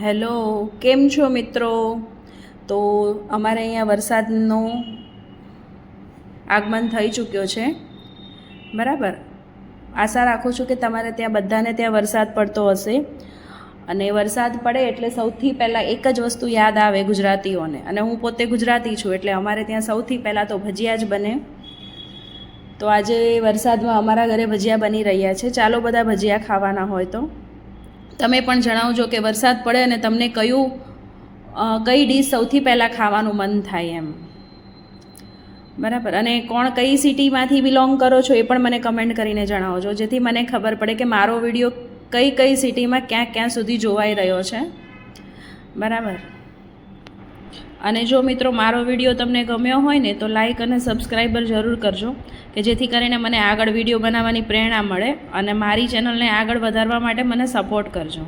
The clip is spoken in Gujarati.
હેલો, કેમ છો મિત્રો? તો અમારે અહીંયા વરસાદનું આગમન થઈ ચૂક્યો છે. બરાબર? આશા રાખું છું કે તમારે ત્યાં બધાને ત્યાં વરસાદ પડતો હશે. અને વરસાદ પડે એટલે સૌથી પહેલાં એક જ વસ્તુ યાદ આવે ગુજરાતીઓને. અને હું પોતે ગુજરાતી છું, એટલે અમારે ત્યાં સૌથી પહેલાં તો ભજીયા જ બને. તો આજે વરસાદમાં અમારા ઘરે ભજીયા બની રહ્યા છે. ચાલો બધા ભજીયા ખાવાના હોય તો. તમે પણ જણાવજો કે વરસાદ પડે અને તમને કયું કઈ ડીશ સૌથી પહેલાં ખાવાનું મન થાય એમ. બરાબર. અને કોણ કઈ સિટીમાંથી બિલોંગ કરો છો એ પણ મને કમેન્ટ કરીને જણાવજો, જેથી મને ખબર પડે કે મારો વીડિયો કઈ કઈ સિટીમાં ક્યાં ક્યાં સુધી જોવાઈ રહ્યો છે. બરાબર. અને જો મિત્રો મારો વીડિયો તમને ગમ્યો હોય ને તો લાઈક અને સબસ્ક્રાઈબર જરૂર કરજો. કે જેથી કરીને મને આગળ વીડિયો બનાવવાની પ્રેરણા મળે અને મારી ચેનલને આગળ વધારવા માટે મને સપોર્ટ કરજો.